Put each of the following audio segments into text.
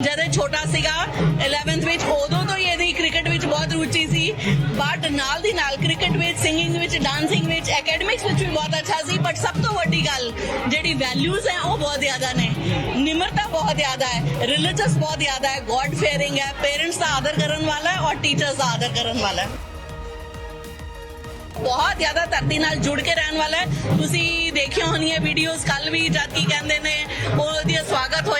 ਜਦ ਇਹ ਛੋਟਾ ਸੀਗਾ 11th ਵਿੱਚ, ਉਦੋਂ ਤੋਂ ਹੀ ਇਹਦੀ ਕ੍ਰਿਕਟ ਵਿੱਚ ਬਹੁਤ ਰੁਚੀ ਸੀ। ਬਟ ਨਾਲ ਦੀ ਨਾਲ ਕ੍ਰਿਕਟ ਵਿੱਚ ਸਿੰਗਿੰਗ ਵਿੱਚ ਡਾਂਸਿੰਗ ਵਿੱਚ ਐਕੈਡਮਿਕਸ ਵਿੱਚ ਵੀ ਬਹੁਤ ਅੱਛਾ ਸੀ। ਬਟ ਸਭ ਤੋਂ ਵੱਡੀ ਗੱਲ, ਜਿਹੜੀ ਵੈਲਿਊਜ਼ ਹੈ, ਉਹ ਬਹੁਤ ਜ਼ਿਆਦਾ ਨੇ। ਨਿਮਰਤਾ ਬਹੁਤ ਜ਼ਿਆਦਾ ਹੈ ਰਿਲੀਜੀਅਸ ਬਹੁਤ ਜ਼ਿਆਦਾ ਹੈ ਗੋਡ ਫੇਅਰਿੰਗ ਹੈ ਪੇਰੈਂਟਸ ਦਾ ਆਦਰ ਕਰਨ ਵਾਲਾ ਹੈ, ਔਰ ਟੀਚਰਸ ਦਾ ਆਦਰ ਕਰਨ ਵਾਲਾ ਹੈ। ਬਹੁਤ ਜ਼ਿਆਦਾ ਧਰਤੀ ਨਾਲ ਜੁੜ ਕੇ ਰਹਿਣ ਵਾਲਾ ਹੈ। ਤੁਸੀਂ ਹੋਣੀ ਹੈ ਵੀਡੀਓਜ਼ ਕੱਲ ਵੀ ਜਦ ਕੀ ਕਹਿੰਦੇ ਨੇ ਉਹਦੀ ਸਵਾਗਤ ਹੋਇਆ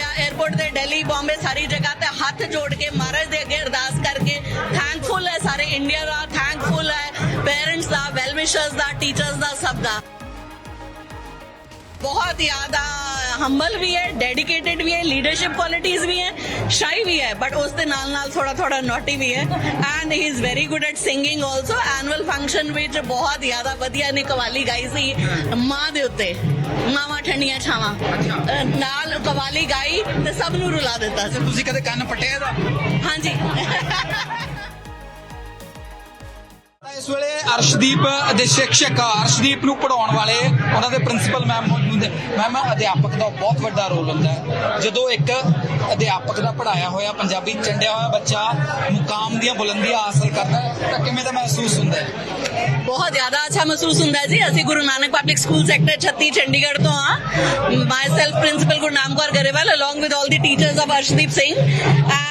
ਤੇ ਦਿੱਲੀ ਬੰਬੇ ਸਾਰੀ ਜਗ੍ਹਾ ਤੇ ਹੱਥ ਜੋੜ ਕੇ ਮਹਾਰਾਜ ਦੇ ਅੱਗੇ ਅਰਦਾਸ ਕਰਕੇ ਥੈਂਕਫੁਲ ਹੈ ਸਾਰੇ ਇੰਡੀਆ ਦਾ ਥੈਂਕਫੁਲ ਹੈ ਪੇਰੈਂਟਸ ਦਾ ਵੈਲ ਵਿਸ਼ਰਸ ਦਾ ਟੀਚਰਸ ਦਾ, ਸਭ ਦਾ। बहुत ज्यादा ਹੰਬਲ ਵੀ ਹੈ ਡੈਡੀਕੇਟਿਡ ਵੀ ਹੈ ਲੀਡਰਸ਼ਿਪ ਕੁਆਲਿਟੀਆਂ ਵੀ ਹੈ ਸ਼ਾਈ ਵੀ ਹੈ ਬਟ ਉਸ ਦੇ ਨਾਲ ਨਾਲ ਥੋੜਾ ਥੋੜਾ ਨੋਟੀ ਵੀ ਹੈ and he is very good at singing also annual function ਵਿੱਚ ਬਹੁਤ ਜ਼ਿਆਦਾ ਵਧੀਆ ਨੇ ਕਵਾਲੀ ਗਾਈ ਸੀ ਮਾਂ ਦੇ ਉੱਤੇ ਮਾਵਾਂ ਠੰਡੀਆਂ ਛਾਵਾਂ ਅਹ ਨਾਲ ਕਵਾਲੀ ਗਾਈ ਤੇ ਸਭ ਨੂੰ ਰੁਲਾ ਦਿੱਤਾ ਸੀ ਤੁਸੀਂ ਕਦੇ ਕੰਨ ਪੱਟਿਆ ਇਹਦਾ ਹਾਂਜੀ ਤਾਂ ਇਸ ਵੇਲੇ ਅਰਸ਼ਦੀਪ ਦੇ ਸਿੱਖਿਅਕ ਅਰਸ਼ਦੀਪ ਨੂੰ ਪੜਾਉਣ ਵਾਲੇ ਉਹਨਾਂ ਦੇ ਪ੍ਰਿੰਸੀਪਲ ਮੈਮ ਹੁੰਦੇ ਮੈਮ ਅਧਿਆਪਕ ਦਾ ਬਹੁਤ ਵੱਡਾ ਰੋਲ ਹੁੰਦਾ ਹੈ। ਜਦੋਂ ਇੱਕ ਅਧਿਆਪਕ ਦਾ ਪੜਾਇਆ ਹੋਇਆ ਪੰਜਾਬੀ ਚੰਡਿਆ ਹੋਇਆ ਬੱਚਾ ਮੁਕਾਮ ਦੀਆਂ ਬੁਲੰਦੀਆਂ ਹਾਸਲ ਕਰਦਾ ਹੈ, ਤਾਂ ਕਿਵੇਂ ਦਾ ਮਹਿਸੂਸ ਹੁੰਦਾ ਹੈ? ਬਹੁਤ ਜ਼ਿਆਦਾ ਅੱਛਾ ਮਹਿਸੂਸ ਹੁੰਦਾ ਜੀ। ਅਸੀਂ Guru Nanak public school sector 36 Chandigarh ਤੋਂ ਆ myself principal Gurnam Kaur Grewal, along with all the teachers of Arshdeep Singh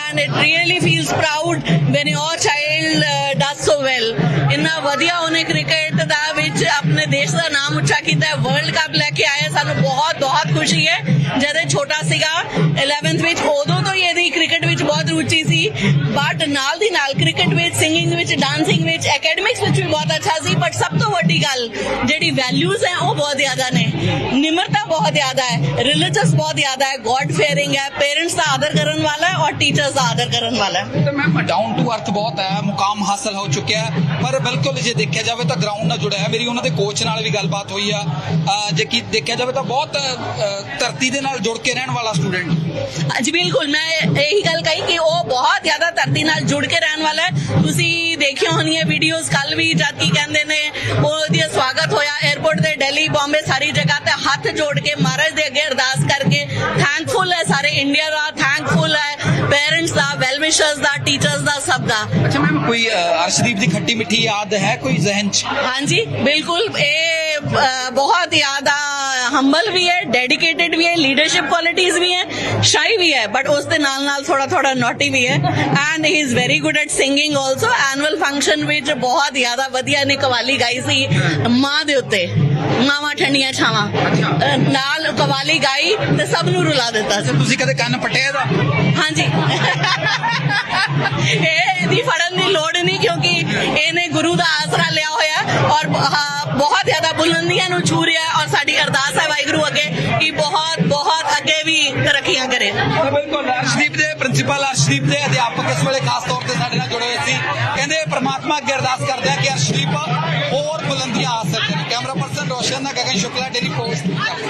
and it really feels proud when your child uh, does so well. ਇੰਨਾ ਵਧੀਆ ਉਹਨੇ cricket ਦਾ ਵਿੱਚ ਆਪਣੇ ਦੇਸ਼ ਦਾ ਨਾਮ ਉੱਚਾ ਕੀਤਾ ਵਰਲਡ ਕੱਪ ਲੈ ਕੇ ਆਇਆ ਸਾਨੂੰ ਬਹੁਤ ਬਹੁਤ ਖੁਸ਼ੀ ਹੈ। ਜਦੋਂ ਛੋਟਾ ਸੀਗਾ 11th ਵਿੱਚ ਉਦੋਂ ਤੋਂ ਹੀ ਇਹਦੀ ਕ੍ਰਿਕਟ ਬਹੁਤ ਰੁਚੀ ਸੀ। ਬਟ ਨਾਲ ਦੀ ਨਾਲ ਕ੍ਰਿਕਟ ਵਿੱਚ ਸਿੰਗਿੰਗ ਵਿੱਚ ਡਾਂਸਿੰਗ ਵਿੱਚ ਐਕੈਡਮਿਕਸ ਵਿੱਚ ਵੀ ਬਹੁਤ ਅੱਛਾ ਸੀ। ਬਟ ਸਭ ਤੋਂ ਵੱਡੀ ਗੱਲ ਜਿਹੜੀ ਵੈਲਿਊਜ਼ ਹੈ ਉਹ ਬਹੁਤ ਜ਼ਿਆਦਾ ਨੇ। ਨਿਮਰਤਾ ਬਹੁਤ ਜ਼ਿਆਦਾ ਹੈ। ਰਿਲੀਜੀਅਸ ਬਹੁਤ ਜ਼ਿਆਦਾ ਹੈ। ਗੋਡ ਫੇਅਰਿੰਗ ਹੈ। ਪੇਰੈਂਟਸ ਦਾ ਆਦਰ ਕਰਨ ਵਾਲਾ ਹੈ ਔਰ ਟੀਚਰਸ ਦਾ ਆਦਰ ਕਰਨ ਵਾਲਾ ਹੈ। ਤਾਂ ਮੈਮ ਡਾਊਨ ਟੂ ਅਰਥ ਬਹੁਤ ਹੈ। ਮੁਕਾਮ ਹਾਸਲ ਹੋ ਚੁੱਕਿਆ ਹੈ। ਪਰ ਬਿਲਕੁਲ ਜੇ ਦੇਖਿਆ ਜਾਵੇ ਤਾਂ ਗਰਾਊਂਡ ਨਾਲ ਜੁੜਿਆ ਹੈ। ਮੇਰੀ ਉਹਨਾਂ ਦੇ ਕੋਚ ਨਾਲ ਵੀ ਗੱਲਬਾਤ ਹੋਈ ਆ। ਜੇ ਕੀ ਦੇਖਿਆ ਜਾਵੇ ਤਾਂ ਬਹੁਤ ਧਰਤੀ ਦੇ ਨਾਲ ਜੁੜ ਕੇ ਰਹਿਣ ਵਾਲਾ ਸਟੂਡੈਂਟ ਹਾਂਜੀ ਬਿਲਕੁਲ। ਮੈਂ ਇਹੀ ਧਰਤੀ ਨਾਲ ਜੁੜ ਕੇ ਰਹਿਣ ਵਾਲਾ ਹੈ। ਤੁਸੀਂ ਦੇਖਿਓ ਹੋਣੀਆਂ ਵੀਡੀਓਜ਼ ਕੱਲ ਵੀ ਜਦ ਕੀ ਕਹਿੰਦੇ ਨੇ ਉਹਦੀ ਸਵਾਗਤ ਹੋਇਆ। 에어ਪੋਰਟ ਤੇ ਦਿੱਲੀ ਬੰਬੇ ਸਾਰੀ ਜਗ੍ਹਾ ਤੇ ਹੱਥ ਜੋੜ ਕੇ ਮਹਾਰਾਜ ਦੇ ਅੱਗੇ ਅਰਦਾਸ ਕਰਕੇ ਥੈਂਕਫੁਲ ਹੈ ਸਾਰੇ ਇੰਡੀਆ ਦਾ ਥੈਂਕਫੁਲ ਹੈ ਪੇਰੈਂਟਸ ਦਾ ਵੈਲ ਵਿਸ਼ਰਸ ਦਾ ਟੀਚਰਸ ਦਾ ਸਭ ਦਾ। ਅੱਛਾ ਮੈਮ ਕੋਈ ਅਰਸ਼ਦੀਪ ਦੀ ਖੱਟੀ ਮਿੱਠੀ ਯਾਦ ਹੈ? ਕੋਈ ਜ਼ਿਹਨ 'ਚ? ਹਾਂਜੀ ਬਿਲਕੁਲ ਇਹ ਬਹੁਤ ਜ਼ਿਆਦਾ ਹੰਬਲ ਵੀ ਹੈ ਡੈਡੀਕੇਟਿਡ ਵੀ ਹੈ ਲੀਡਰਸ਼ਿਪ ਕੁਆਲਿਟੀਆਂ ਵੀ ਹੈ ਸ਼ਾਈ ਵੀ ਹੈ ਬਟ ਉਸ ਦੇ ਨਾਲ ਨਾਲ ਥੋੜਾ ਥੋੜਾ ਨੋਟੀ ਵੀ ਹੈ। And he is very good at singing also annual function ਵਿੱਚ ਬਹੁਤ ਜ਼ਿਆਦਾ ਵਧੀਆ ਨੇ ਕਵਾਲੀ ਗਾਈ ਸੀ ਮਾਂ ਦੇ ਉੱਤੇ। ਮਾਵਾਂ ਠੰਡੀਆਂ ਛਾਵਾਂ। ਨਾਲ ਕਵਾਲੀ ਗਾਈ ਤੇ ਸਭ ਨੂੰ ਰੁਲਾ ਦਿੱਤਾ। ਸੀ ਤੁਸੀਂ ਕਦੇ ਕੰਨ ਪੱਟਿਆ ਇਹਦਾ? ਹਾਂਜੀ। ਔਰ ਬਹੁਤ ਜ਼ਿਆਦਾ ਬੁਲੰਦੀਆਂ ਨੂੰ ਛੂ ਰਿਹਾ ਔਰ ਸਾਡੀ ਅਰਦਾਸ ਹੈ ਵਾਹਿਗੁਰੂ ਅੱਗੇ ਕਿ ਬਹੁਤ ਬਹੁਤ ਅੱਗੇ ਵੀ ਤਰੱਕੀਆਂ ਕਰੇ। ਬਿਲਕੁਲ ਅਰਸ਼ਦੀਪ ਦੇ ਪ੍ਰਿੰਸੀਪਲ ਅਰਸ਼ਦੀਪ ਦੇ ਅਧਿਆਪਕ ਇਸ ਵੇਲੇ ਖਾਸ ਤੌਰ ਤੇ ਸਾਡੇ ਨਾਲ ਜੁੜੇ ਹੋਏ ਸੀ। ਕਹਿੰਦੇ ਪ੍ਰਮਾਤਮਾ ਅੱਗੇ ਅਰਦਾਸ ਕਰਦੇ ਆ ਕਿ ਅਰਸ਼ਦੀਪ ਹੋਰ ਬੁਲੰਦੀਆਂ ਹਾਸਲ ਕਰੇ। ਕੈਮਰਾ ਪਰਸਨ ਰੋਸ਼ਨ ਦਾ ਗਗਨ ਸ਼ੁਕਲਾ ਡੇਲੀ ਪੋਸਟ